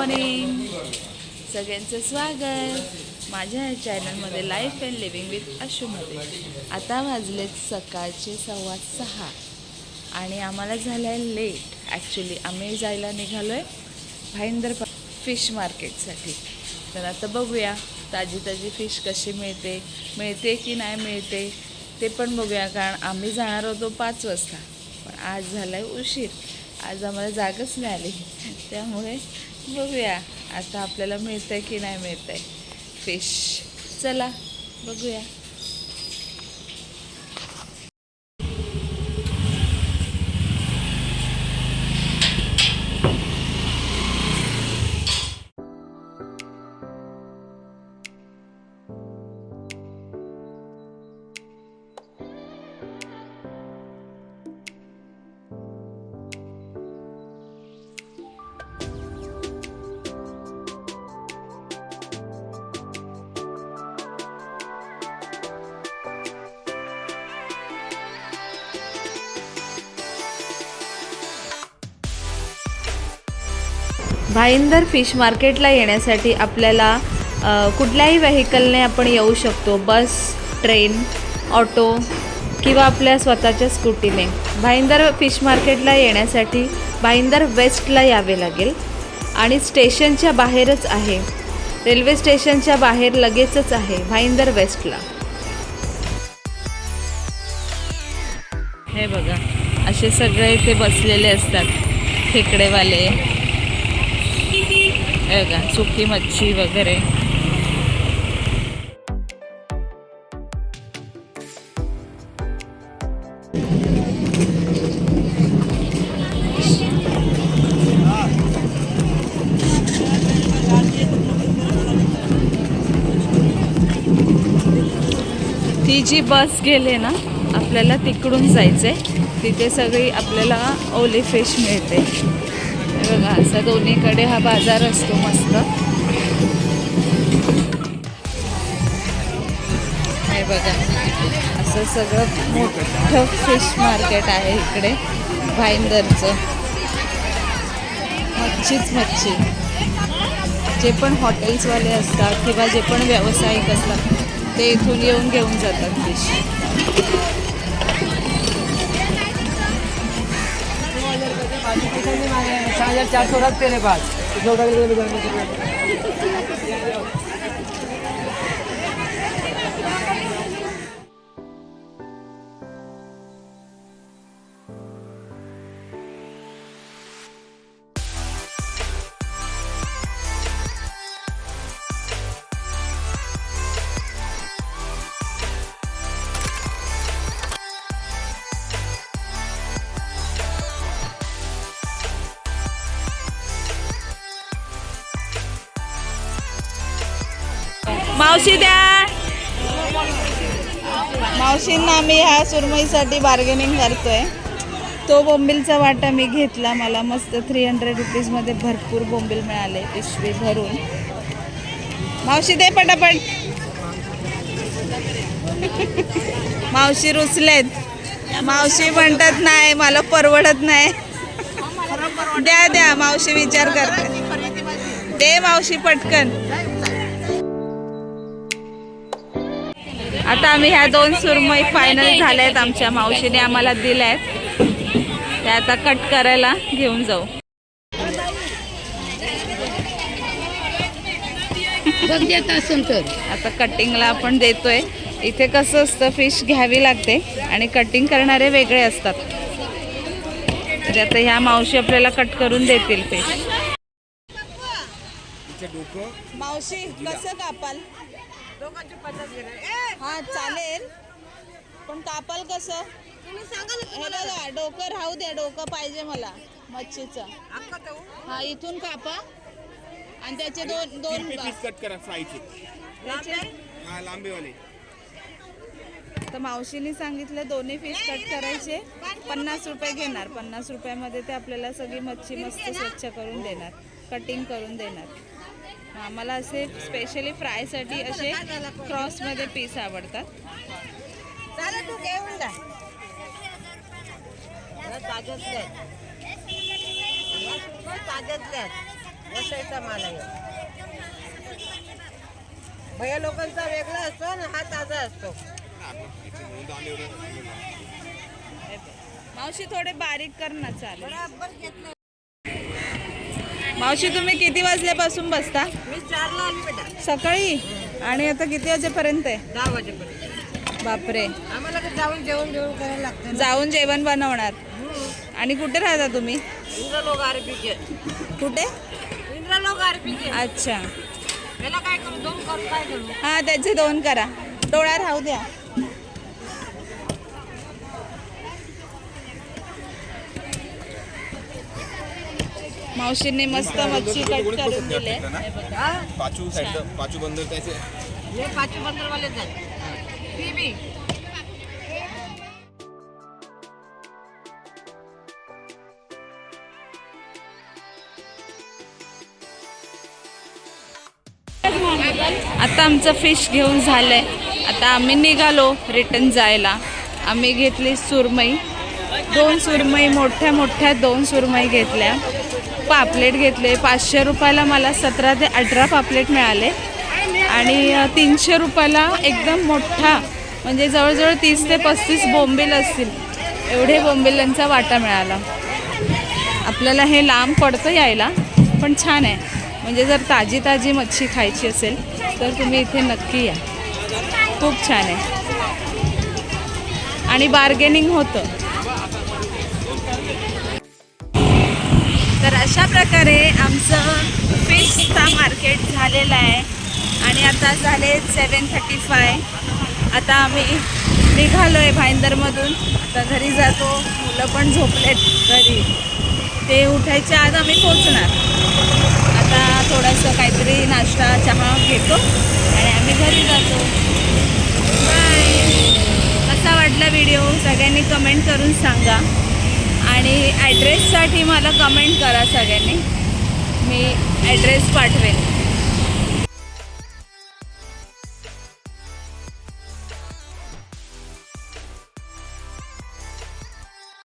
Morning सगळ्यांचं स्वागत. माझ्या या चॅनलमध्ये लाईफ अँड लिव्हिंग विथ अशूमध्ये आता वाजलेत सकाळचे सव्वा सहा. आणि आम्हाला झालं आहे लेट ॲक्च्युली आम्ही जायला निघालो आहे भाईंदर फिश मार्केटसाठी तर आता बघूया ताजी ताजी फिश कशी मिळते मिळते की नाही मिळते ते पण बघूया. कारण आम्ही जाणार होतो पाच वाजता. पण आज झाला आहे उशीर. आज आम्हाला जागच मिळाली त्यामुळे बघूया आता आपल्याला मिळतं आहे की नाही मिळतं आहे फिश चला बघूया. भाईंदर फिश मार्केटला येण्यासाठी आपल्याला कुठल्याही व्हेकलने आपण येऊ शकतो बस ट्रेन ऑटो किंवा आपल्या स्वतःच्या स्कूटीने. भाईंदर फिश मार्केटला येण्यासाठी भाईंदर वेस्टला यावे लागेल आणि स्टेशनच्या बाहेरच आहे. रेल्वे स्टेशनच्या बाहेर लगेचच आहे भाईंदर वेस्टला. हे बघा असे सगळे इथे बसलेले असतात खेकडेवाले. हे बघा सुकी मच्छी वगैरे. ती जी बस गेले ना आपल्याला तिकडून जायचंय. तिथे सगळी आपल्याला ओली फिश मिळते. हे बघा असा दोन्हीकडे हा बाजार असतो मस्त. हे बघा असं सगळं मोठं फिश मार्केट आहे इकडे भाईंदरचं. मच्छीच मच्छी. जे पण हॉटेल्सवाले असतात किंवा जे पण व्यावसायिक असतात ते इथून येऊन घेऊन जातात फिश चार सौ रख तेरे पास। मावशी द्या. मावशींना आम्ही ह्या सुरमईसाठी बार्गेनिंग करतोय. तो बोंबिलचा वाटा मी घेतला मला मस्त थ्री हंड्रेड रुपीजमध्ये भरपूर बोंबील मिळाले पिशवी भरून. मावशी दे पटापट. मावशी रुचलेत मावशी म्हणतात नाही मला परवडत नाही. द्या द्या मावशी विचार करते. दे मावशी पटकन. आता आम्ही ह्या दोन सुरमई फायनल झाल्या आहेत आमच्या मावशीने आम्हाला दिल्या आहेत त्या आता कट करायला घेऊन जाऊ. आता कटिंगला आपण देतोय. इथे कसं असतं फिश घ्यावी लागते आणि कटिंग करणारे वेगळे असतात. तर आता ह्या मावशी आपल्याला कट करून देतील फिश मावशी कसं कापाल? हा चालेल. पण कापाल कसं? हे बघा डोकं राहू द्या डोकं पाहिजे मला मच्छीचं. हा इथून कापा. आणि त्याचे दोन दोन पीस कट करा फ्रायचे त्याचे हा लांबेवाले. तर मावशीने सांगितलं दोन्ही फिश कट करायचे. पन्नास रुपये घेणार. पन्नास रुपयामध्ये ते आपल्याला सगळी मच्छी मस्त स्वच्छ करून देणार. कटिंग करून देणार. आम्हाला असे स्पेशली फ्रायसाठी असे क्रॉसमध्ये पीस आवडतात. वसईचा माल आहे भैया लोकांचा वेगळा असतो आणि हा ताजा असतो. मावशी थोडे बारीक कर ना चालेल. मावशी तुम्ही किती वाजल्यापासून बसता? मी चारला आली बेटा सकाळी? आणि आता किती वाजेपर्यंत आहे? दहा वाजेपर्यंत. बापरे. आम्हाला तर जाऊन जेवण जेवण करायला लागतं ना. जाऊन जेवण बनवणार. हम्म. आणि कुठे राहता तुम्ही? इंद्रलोक आरपीचे कुठे? इंद्रलोक आरपीचे अच्छा. काय करू दोन करू काय करू? हा त्याचे दोन करा. डोळा राहू द्या. मावशींनी मस्त मच्छी कट करून दिले. पाचू साईड पाचू बंदर त्याचे. हे पाचशे बंदरवालेच आहे ती बी आता आमचं फिश घेऊन झालंय. आता आम्ही निघालो रिटर्न जायला. आम्ही घेतली सुरमई. दोन सुरमई मोठ्या मोठ्या दोन सुरमई घेतल्या. पापलेट घेतले. पाचशे रुपयाला मला सतरा ते अठरा पापलेट मिळाले. आणि तीनशे रुपयाला एकदम मोठा म्हणजे जवळजवळ तीस ते पस्तीस बोंबील असतील. एवढे बोंबिलांचा वाटा मिळाला. आपल्याला हे लांब पडतं यायला पण छान आहे. म्हणजे जर ताजी ताजी मच्छी खायची असेल तर तुम्ही इथे नक्की या. खूप छान आहे. आणि बार्गेनिंग होतं. तर अशा प्रकारे आमचं फिशचा मार्केट झालेलं आहे. आणि आता झाले सेवन थर्टी फाय आता आम्ही निघालो आहे भाईंदरमधून. आता घरी जातो. मुलं पण झोपलेत घरी. ते उठायच्या आज आम्ही पोचणार आता थोडंसं काहीतरी नाश्ता चहा घेतो. आणि आम्ही घरी जातो. बाय कसा वाटला व्हिडिओ सगळ्यांनी कमेंट करून सांगा. आणि ॲड्रेससाठी मला कमेंट करा सगळ्यांनी. मी ॲड्रेस पाठवेन.